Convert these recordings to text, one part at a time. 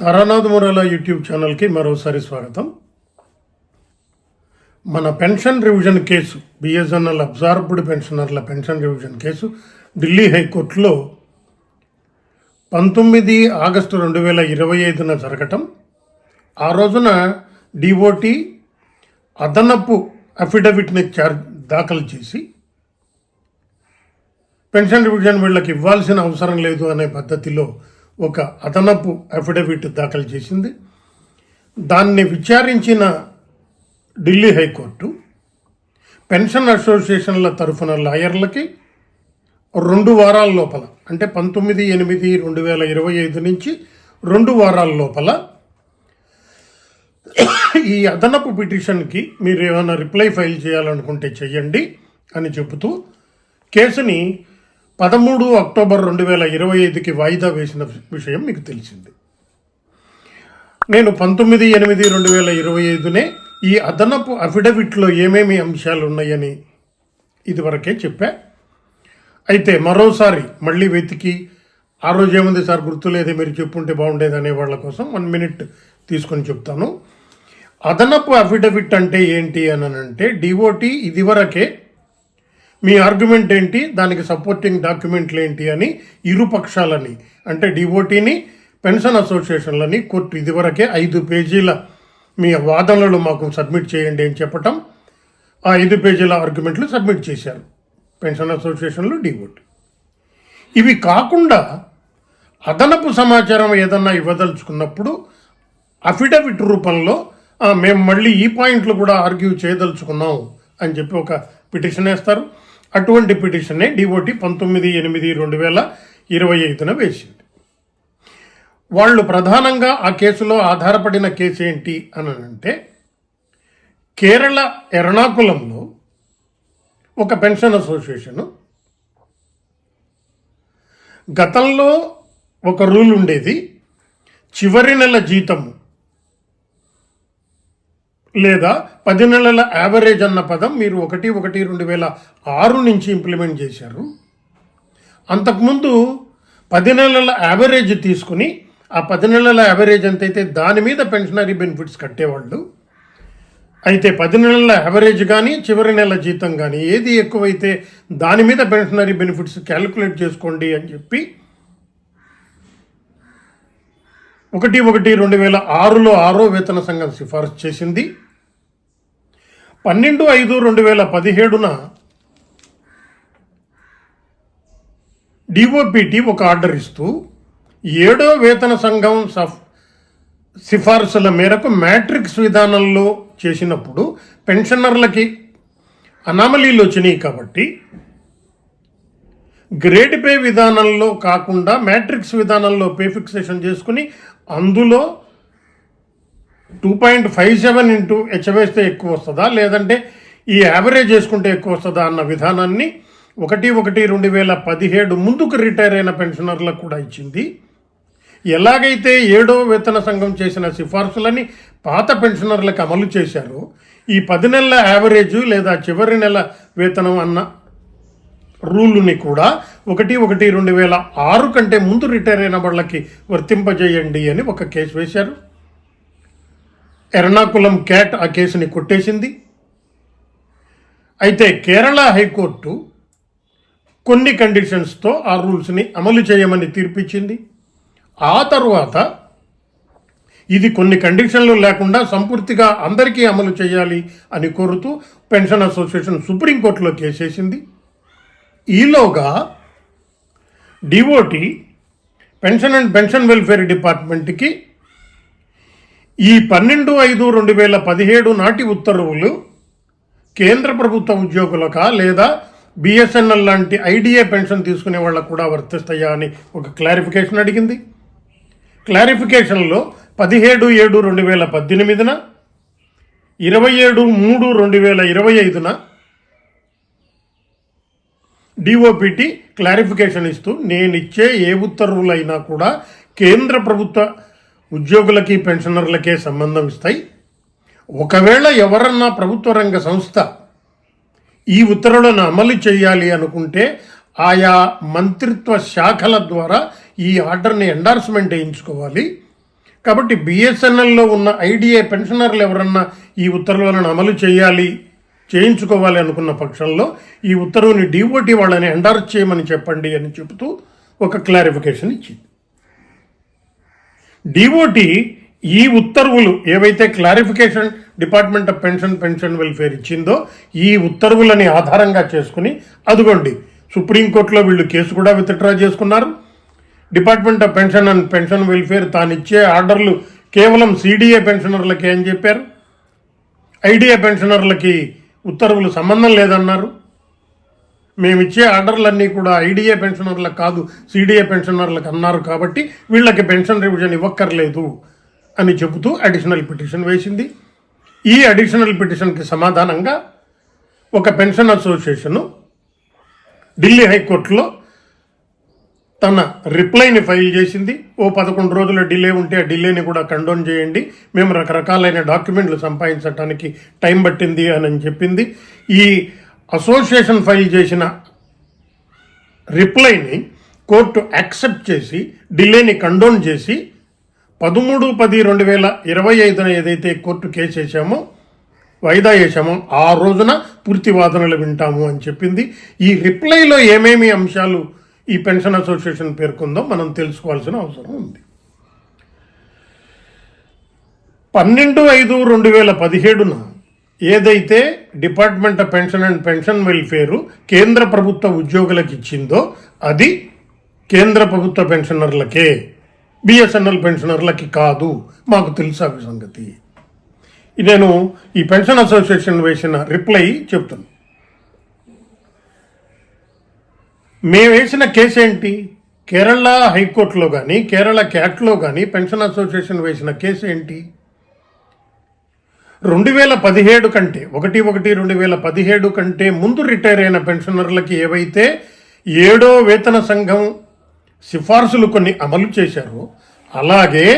Taranath Murala YouTube ఛానల్కి మరోసారి స్వాగతం. మన pension revision case BSNL absorbed పెన్షనర్ల pension revision case Delhi హైకోర్టులో పంతొమ్మిది ఆగస్టు రెండు వేల ఇరవై ఐదున జరగటం. ఆ రోజున డిఓటి అదనపు అఫిడవిట్ని చార్జ్ దాఖలు చేసి పెన్షన్ రివిజన్ వీళ్ళకి ఇవ్వాల్సిన అవసరం లేదు అనే పద్ధతిలో ఒక అదనపు అఫిడవిట్ దాఖలు చేసింది. దాన్ని విచారించిన ఢిల్లీ హైకోర్టు పెన్షన్ అసోసియేషన్ల తరఫున లాయర్లకి రెండు వారాల లోపల అంటే పంతొమ్మిది ఎనిమిది రెండు వేల ఇరవై ఐదు నుంచి రెండు వారాల లోపల ఈ అదనపు పిటిషన్కి మీరు ఏమైనా రిప్లై ఫైల్ చేయాలనుకుంటే చెయ్యండి అని చెబుతూ కేసుని పదమూడు అక్టోబర్ రెండు వేల ఇరవై ఐదుకి వాయిదా వేసిన విషయం మీకు తెలిసింది. నేను పంతొమ్మిది ఎనిమిది రెండు వేల ఇరవై ఐదునే ఈ అదనపు అఫిడవిట్లో ఏమేమి అంశాలు ఉన్నాయని ఇదివరకే చెప్పా. అయితే మరోసారి మళ్ళీ వెతికి ఆ రోజు ఏముంది సార్? గుర్తులేదే మీరు చెప్పుంటే బాగుండేది అనే వాళ్ళ కోసం వన్ మినిట్ తీసుకొని చెప్తాను. అదనపు అఫిడవిట్ అంటే ఏంటి అని అంటే డిఓటి ఇదివరకే మీ ఆర్గ్యుమెంట్ ఏంటి? దానికి సపోర్టింగ్ డాక్యుమెంట్లు ఏంటి అని ఇరు పక్షాలని అంటే డిఓటీని పెన్షన్ అసోసియేషన్లని కోర్టు ఇదివరకే ఐదు పేజీల మీ వాదనలు మాకు సబ్మిట్ చేయండి అని చెప్పటం ఆ ఐదు పేజీల ఆర్గ్యుమెంట్లు సబ్మిట్ చేశారు. పెన్షన్ అసోసియేషన్లు డిఓటి ఇవి కాకుండా అదనపు సమాచారం ఏదన్నా ఇవ్వదలుచుకున్నప్పుడు అఫిడవిట్ రూపంలో మేము మళ్ళీ ఈ పాయింట్లు కూడా ఆర్గ్యూ చేయదలుచుకున్నాం అని చెప్పి ఒక పిటిషన్ వేస్తారు. అటువంటి పిటిషనే డిఓటి పంతొమ్మిది ఎనిమిది రెండు వేల ఇరవై ఐదున వేసింది. వాళ్ళు ప్రధానంగా ఆ కేసులో ఆధారపడిన కేసు ఏంటి అని అంటే కేరళ ఎర్నాకులంలో ఒక పెన్షన్ అసోసియేషను గతంలో ఒక రూల్ ఉండేది చివరి నెల జీతం లేదా పది నెలల యావరేజ్ అన్న పదం మీరు ఒకటి ఒకటి రెండు వేల ఆరు నుంచి ఇంప్లిమెంట్ చేశారు. అంతకుముందు పది నెలల యావరేజ్ తీసుకుని ఆ పది నెలల యావరేజ్ ఎంతైతే దాని మీద పెన్షనరీ బెనిఫిట్స్ కట్టేవాళ్ళు అయితే పది నెలల యావరేజ్ కానీ చివరి నెల జీతం కానీ ఏది ఎక్కువైతే దాని మీద పెన్షనరీ బెనిఫిట్స్ క్యాలిక్యులేట్ చేసుకోండి అని చెప్పి ఒకటి ఒకటి రెండు వేల ఆరులో ఆరో వేతన సంఘం సిఫార్సు చేసింది. పన్నెండు ఐదు రెండు వేల పదిహేడున డిఓపిటి ఒక ఆర్డర్ ఇస్తూ ఏడో వేతన సంఘం సఫ్ సిఫార్సుల మేరకు మ్యాట్రిక్స్ విధానంలో చేసినప్పుడు పెన్షనర్లకి అనామలీలు వచ్చినాయి కాబట్టి గ్రేడ్ పే విధానంలో కాకుండా మ్యాట్రిక్స్ విధానంలో పే ఫిక్సేషన్ చేసుకుని అందులో two point five seven into హెచ్వేస్తే ఎక్కువ వస్తుందా? లేదంటే ఈ యావరేజ్ చేసుకుంటే ఎక్కువ వస్తుందా అన్న విధానాన్ని ఒకటి ఒకటి రెండు వేల పదిహేడు ముందుకు రిటైర్ అయిన పెన్షనర్లకు కూడా ఇచ్చింది. ఎలాగైతే ఏడో వేతన సంఘం చేసిన సిఫార్సులని పాత పెన్షనర్లకు అమలు చేశారో ఈ పది నెలల యావరేజ్ లేదా చివరి నెల వేతనం అన్న రూలుని కూడా ఒకటి ఒకటి రెండు వేల ఆరు కంటే ముందు రిటైర్ అయిన వాళ్ళకి వర్తింపజేయండి అని ఒక కేసు వేశారు. ఎర్నాకులం క్యాట్ ఆ కేసుని కొట్టేసింది. అయితే కేరళ హైకోర్టు కొన్ని కండిషన్స్తో ఆ రూల్స్ని అమలు చేయమని తీర్పిచ్చింది. ఆ తరువాత ఇది కొన్ని కండిషన్లు లేకుండా సంపూర్తిగా అందరికీ అమలు చేయాలి అని కోరుతూ పెన్షన్ అసోసియేషన్ సుప్రీంకోర్టులో కేసేసింది. ఈలోగా DOT pension and pension welfare డిపార్ట్మెంట్కి ఈ పన్నెండు ఐదు రెండు వేల పదిహేడు నాటి ఉత్తర్వులు కేంద్ర ప్రభుత్వ ఉద్యోగులకా లేదా బిఎస్ఎన్ఎల్ లాంటి ఐడిఏ పెన్షన్ తీసుకునే వాళ్ళకు కూడా వర్తిస్తాయా అని ఒక క్లారిఫికేషన్ అడిగింది. క్లారిఫికేషన్లో పదిహేడు ఏడు రెండు వేల పద్దెనిమిదిన ఇరవై ఏడు మూడు రెండు వేల ఇరవై ఐదున డిఓపిటి క్లారిఫికేషన్ ఇస్తూ నేను ఇచ్చే ఏ ఉత్తర్వులైనా కూడా కేంద్ర ప్రభుత్వ ఉద్యోగులకి పెన్షనర్లకే సంబంధం ఇస్తాయి. ఒకవేళ ఎవరన్నా ప్రభుత్వ రంగ సంస్థ ఈ ఉత్తర్వులను అమలు చేయాలి అనుకుంటే ఆయా మంత్రిత్వ శాఖల ద్వారా ఈ ఆర్డర్ని ఎండార్స్మెంట్ వేయించుకోవాలి. కాబట్టి బిఎస్ఎన్ఎల్లో ఉన్న ఐడిఏ పెన్షనర్లు ఎవరన్నా ఈ ఉత్తర్వులను అమలు చేయాలి చేయించుకోవాలి అనుకున్న పక్షంలో ఈ ఉత్తర్వుని డిఓటి వాళ్ళని ఎండార్స్ చేయమని చెప్పండి అని చెబుతూ ఒక క్లారిఫికేషన్ ఇచ్చింది. డిఓటి ఈ ఉత్తర్వులు ఏవైతే clarification department of pension pension welfare ఇచ్చిందో ఈ ఉత్తర్వులని ఆధారంగా చేసుకుని అదుగోండి. సుప్రీంకోర్టులో వీళ్ళు కేసు కూడా విత్డ్రా చేసుకున్నారు. Department of pension and pension welfare తాను ఇచ్చే ఆర్డర్లు కేవలం సిడిఏ పెన్షనర్లకి అని చెప్పారు. ఐడిఏ పెన్షనర్లకి ఉత్తర్వులు సంబంధం లేదన్నారు. మేము ఇచ్చే ఆర్డర్లన్నీ కూడా ఐడిఏ పెన్షనర్లకు కాదు సిడిఏ పెన్షనర్లకు అన్నారు కాబట్టి వీళ్ళకి పెన్షన్ రివిజన్ ఇవ్వక్కర్లేదు అని చెబుతూ అడిషనల్ పిటిషన్ వేసింది. ఈ అడిషనల్ పిటిషన్కి సమాధానంగా ఒక పెన్షన్ అసోసియేషను ఢిల్లీ హైకోర్టులో తన రిప్లైని ఫైల్ చేసింది. ఓ పదకొండు రోజుల డిలే ఉంటే ఆ డిలేని కూడా కండోన్ చేయండి. మేము రకరకాలైన డాక్యుమెంట్లు సంపాదించడానికి టైం పట్టింది అని చెప్పింది. ఈ అసోసియేషన్ ఫైల్ చేసిన రిప్లైని కోర్టు యాక్సెప్ట్ చేసి డిలేని కండోన్ చేసి పదమూడు పది రెండు వేల ఇరవై ఐదున ఏదైతే కోర్టు కేసు వేసామో వాయిదా వేసామో ఆ రోజున పూర్తి వాదనలు వింటాము అని చెప్పింది. ఈ రిప్లైలో ఏమేమి అంశాలు ఈ పెన్షన్ అసోసియేషన్ పేర్కొందో మనం తెలుసుకోవాల్సిన అవసరం ఉంది. పన్నెండు ఐదు రెండు వేల పదిహేడున ఏదైతే department of pension and pension welfare కేంద్ర ప్రభుత్వ ఉద్యోగులకు ఇచ్చిందో అది కేంద్ర ప్రభుత్వ పెన్షనర్లకే బిఎస్ఎన్ఎల్ పెన్షనర్లకి కాదు. మాకు తెలుసు సంగతి. నేను ఈ పెన్షన్ అసోసియేషన్ వేసిన రిప్లై చెప్తాను. మేము వేసిన కేసు ఏంటి? కేరళ హైకోర్టులో కానీ కేరళ క్యాట్లో కానీ పెన్షన్ అసోసియేషన్ వేసిన కేసు ఏంటి? రెండు వేల పదిహేడు కంటే ఒకటి ఒకటి రెండు వేల పదిహేడు కంటే ముందు రిటైర్ అయిన పెన్షనర్లకి ఏవైతే ఏడో వేతన సంఘం సిఫార్సులు కొన్ని అమలు చేశారో అలాగే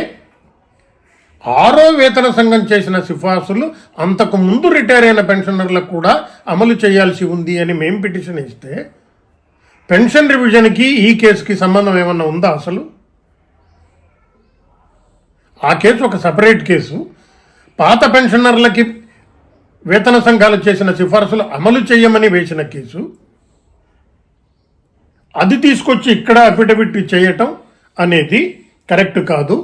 ఆరో వేతన సంఘం చేసిన సిఫార్సులు అంతకు ముందు రిటైర్ అయిన పెన్షనర్లకు కూడా అమలు చేయాల్సి ఉంది అని మేము పిటిషన్ ఇస్తే పెన్షన్ రివిజన్కి ఈ కేసుకి సంబంధం ఏమన్నా ఉందా అసలు? ఆ కేసు ఒక సపరేట్ కేసు. పాత పెన్షనర్లకి వేతన సంఘాలు చేసిన సిఫార్సులు అమలు చేయమని వేసిన కేసు. అది తీసుకొచ్చి ఇక్కడ అఫిడవిట్ చేయటం అనేది కరెక్ట్ కాదు.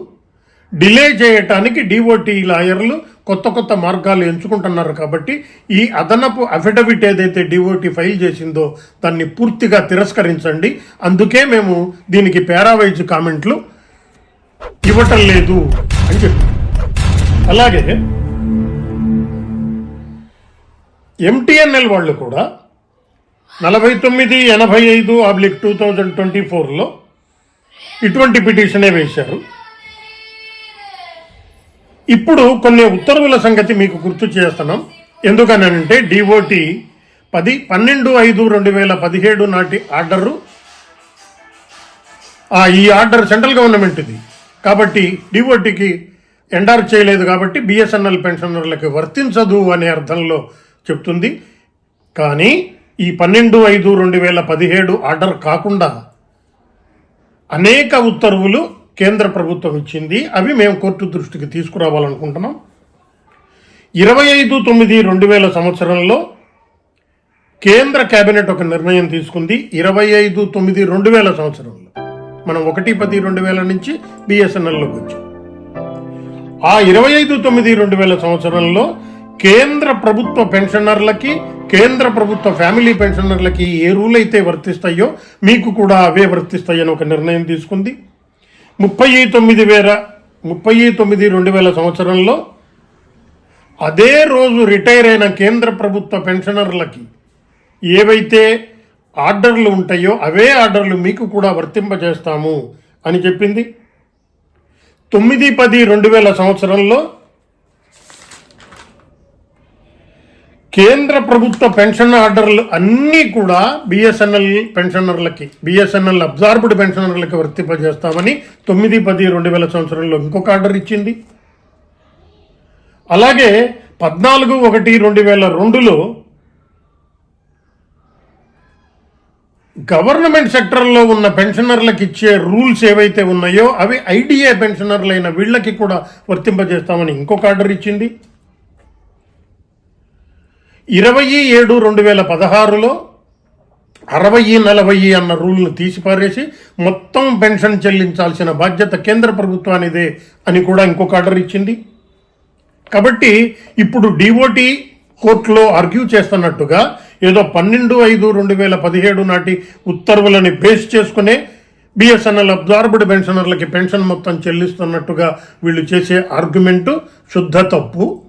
డిలే చేయటానికి డిఓటి లాయర్లు కొత్త కొత్త మార్గాలు ఎంచుకుంటున్నారు కాబట్టి ఈ అదనపు అఫిడవిట్ ఏదైతే డిఓటి ఫైల్ చేసిందో దాన్ని పూర్తిగా తిరస్కరించండి. అందుకే మేము దీనికి పేరావైజ్ కామెంట్లు ఇవ్వటం లేదు అని చెప్పి అలాగే ఎంటీఎన్ఎల్ వాళ్ళు కూడా నలభై తొమ్మిది ఎనభై ఐదు ఆబ్లిక్ టూ థౌజండ్ ట్వంటీ ఫోర్లో ఇటువంటి పిటిషనే వేశారు. ఇప్పుడు కొన్ని ఉత్తర్వుల సంగతి మీకు గుర్తు చేస్తున్నాం. ఎందుకనంటే డిఓటి పది పన్నెండు ఐదు రెండు వేల పదిహేడు నాటి ఆర్డరు. ఈ ఆర్డర్ సెంట్రల్ గవర్నమెంట్ది. కాబట్టి డిఓటికి ఎండార్ చేయలేదు కాబట్టి బిఎస్ఎన్ఎల్ పెన్షనర్లకు వర్తించదు అనే అర్థంలో చెప్తుంది. కానీ ఈ పన్నెండు ఐదు రెండు వేల పదిహేడు ఆర్డర్ కాకుండా అనేక ఉత్తర్వులు కేంద్ర ప్రభుత్వం ఇచ్చింది. అవి మేము కోర్టు దృష్టికి తీసుకురావాలనుకుంటున్నాం. ఇరవై ఐదు తొమ్మిది రెండు వేల సంవత్సరంలో కేంద్ర కేబినెట్ ఒక నిర్ణయం తీసుకుంది. ఇరవై ఐదు తొమ్మిది రెండు వేల సంవత్సరంలో. మనం ఒకటి పది రెండు వేల నుంచి బిఎస్ఎన్ఎల్లోకి వచ్చాం. ఆ ఇరవై ఐదు తొమ్మిది రెండు వేల సంవత్సరంలో కేంద్ర ప్రభుత్వ పెన్షనర్లకి కేంద్ర ప్రభుత్వ ఫ్యామిలీ పెన్షనర్లకి ఏ రూల్ అయితే వర్తిస్తాయో మీకు కూడా అవే వర్తిస్తాయని ఒక నిర్ణయం తీసుకుంది. ముప్పై తొమ్మిది వేల ముప్పై తొమ్మిది రెండు వేల సంవత్సరంలో అదే రోజు రిటైర్ అయిన కేంద్ర ప్రభుత్వ పెన్షనర్లకి ఏవైతే ఆర్డర్లు ఉంటాయో అవే ఆర్డర్లు మీకు కూడా వర్తింపజేస్తాము అని చెప్పింది. తొమ్మిది పది రెండు వేల సంవత్సరంలో కేంద్ర ప్రభుత్వ పెన్షన్ ఆర్డర్లు అన్నీ కూడా బిఎస్ఎన్ఎల్ పెన్షనర్లకి బిఎస్ఎన్ఎల్ అబ్జార్బ్డ్ పెన్షనర్లకి వర్తింపజేస్తామని తొమ్మిది పది రెండు వేల సంవత్సరంలో ఇంకొక ఆర్డర్ ఇచ్చింది. అలాగే పద్నాలుగు ఒకటి రెండు వేల రెండులో గవర్నమెంట్ సెక్టర్లో ఉన్న పెన్షనర్లకు ఇచ్చే రూల్స్ ఏవైతే ఉన్నాయో అవి ఐడిఏ పెన్షనర్లైన వీళ్ళకి కూడా వర్తింపజేస్తామని ఇంకొక ఆర్డర్ ఇచ్చింది. ఇరవై ఏడు రెండు వేల పదహారులో అరవై నలభై అన్న రూల్ను తీసిపారేసి మొత్తం పెన్షన్ చెల్లించాల్సిన బాధ్యత కేంద్ర ప్రభుత్వానిదే అని కూడా ఇంకొక ఆర్డర్ ఇచ్చింది. కాబట్టి ఇప్పుడు డిఓటి కోర్టులో ఆర్గ్యూ చేస్తున్నట్టుగా ఏదో పన్నెండు ఐదు రెండు వేల పదిహేడు నాటి ఉత్తర్వులని బేస్ చేసుకునే బిఎస్ఎన్ఎల్ అబ్జార్బ్డ్ పెన్షనర్లకి పెన్షన్ మొత్తం చెల్లిస్తున్నట్టుగా వీళ్ళు చేసే ఆర్గ్యుమెంటు శుద్ధ తప్పు.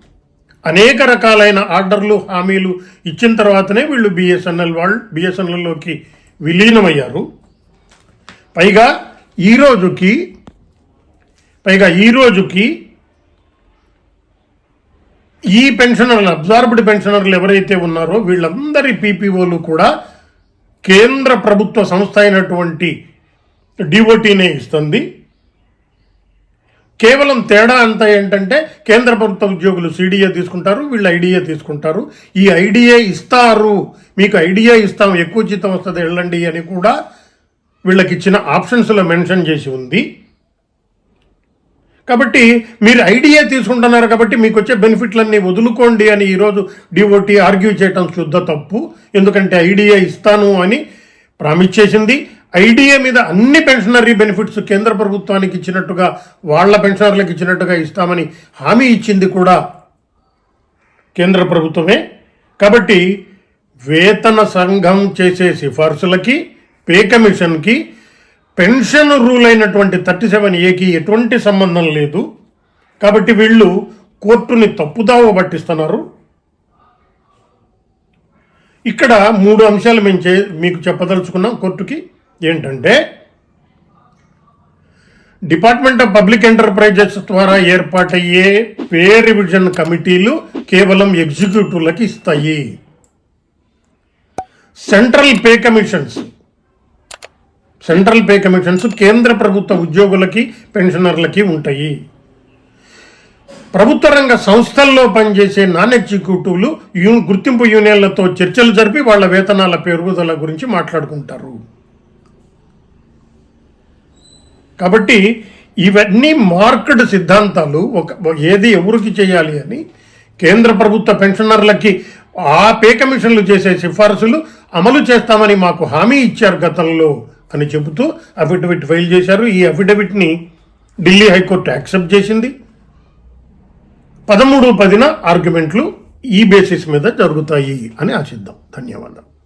అనేక రకాలైన ఆర్డర్లు హామీలు ఇచ్చిన తర్వాతనే వీళ్ళు బిఎస్ఎన్ఎల్ వాళ్ళు బిఎస్ఎన్ఎల్లోకి విలీనమయ్యారు. పైగా ఈరోజుకి పైగా ఈ రోజుకి ఈ పెన్షనర్లు అబ్జార్బ్డ్ పెన్షనర్లు ఎవరైతే ఉన్నారో వీళ్ళందరి పీపీఓలు కూడా కేంద్ర ప్రభుత్వ సంస్థ అయినటువంటి డిఓటీనే ఇస్తుంది. కేవలం తేడా అంతా ఏంటంటే కేంద్ర ప్రభుత్వ ఉద్యోగులు సిడిఏ తీసుకుంటారు వీళ్ళు ఐడిఏ తీసుకుంటారు. ఈ ఐడిఏ ఇస్తారు. మీకు ఐడిఏ ఇస్తాం ఎక్కువ జీతం వస్తుంది వెళ్ళండి అని కూడా వీళ్ళకి ఇచ్చిన ఆప్షన్స్లో మెన్షన్ చేసి ఉంది. కాబట్టి మీరు ఐడియా తీసుకుంటున్నారు కాబట్టి మీకు వచ్చే బెనిఫిట్లన్నీ వదులుకోండి అని ఈరోజు డిఓటి ఆర్గ్యూ చేయటం శుద్ధ తప్పు. ఎందుకంటే ఐడియా ఇస్తాను అని ప్రామిస్ చేసింది. ఐడియా మీద అన్ని పెన్షనరీ బెనిఫిట్స్ కేంద్ర ప్రభుత్వానికి ఇచ్చినట్టుగా వాళ్ళ పెన్షనర్లకు ఇచ్చినట్టుగా ఇస్తామని హామీ ఇచ్చింది కూడా కేంద్ర ప్రభుత్వమే. కాబట్టి వేతన సంఘం చేసే సిఫార్సులకి పే కమిషన్కి పెన్షన్ రూల్ అయినటువంటి థర్టీ సెవెన్ ఏకి ఎటువంటి సంబంధం లేదు. కాబట్టి వీళ్ళు కోర్టుని తప్పుదావ పట్టిస్తున్నారు. ఇక్కడ మూడు అంశాలు మేము చే మీకు చెప్పదలుచుకున్నాం కోర్టుకి. ఏంటంటే డిపార్ట్మెంట్ ఆఫ్ పబ్లిక్ ఎంటర్ప్రైజెస్ ద్వారా ఏర్పాటయ్యే పే రివిజన్ కమిటీలు కేవలం ఎగ్జిక్యూటివ్లకి ఇస్తాయి. Central pay commissions central pay commissions కేంద్ర ప్రభుత్వ ఉద్యోగులకి పెన్షనర్లకి ఉంటాయి. ప్రభుత్వ రంగ సంస్థల్లో పనిచేసే నాన్ ఎగ్జిక్యూటివ్లు యూ గుర్తింపు యూనియన్లతో చర్చలు జరిపి వాళ్ళ వేతనాల పెరుగుదల గురించి మాట్లాడుకుంటారు. కాబట్టి ఇవన్నీ మార్కెట్ సిద్ధాంతాలు ఒక ఏది ఎవరికి చేయాలి అని కేంద్ర ప్రభుత్వ పెన్షనర్లకి ఆ పే కమిషన్లు చేసే సిఫార్సులు అమలు చేస్తామని మాకు హామీ ఇచ్చారు గతంలో. అని చెబుతూ అఫిడవిట్ ఫైల్ చేశారు. ఈ అఫిడవిట్ని ఢిల్లీ హైకోర్టు యాక్సెప్ట్ చేసింది. పదమూడు పదిన ఆర్గ్యుమెంట్లు ఈ బేసిస్ మీద జరుగుతాయి అని ఆశిద్దాం. ధన్యవాదాలు.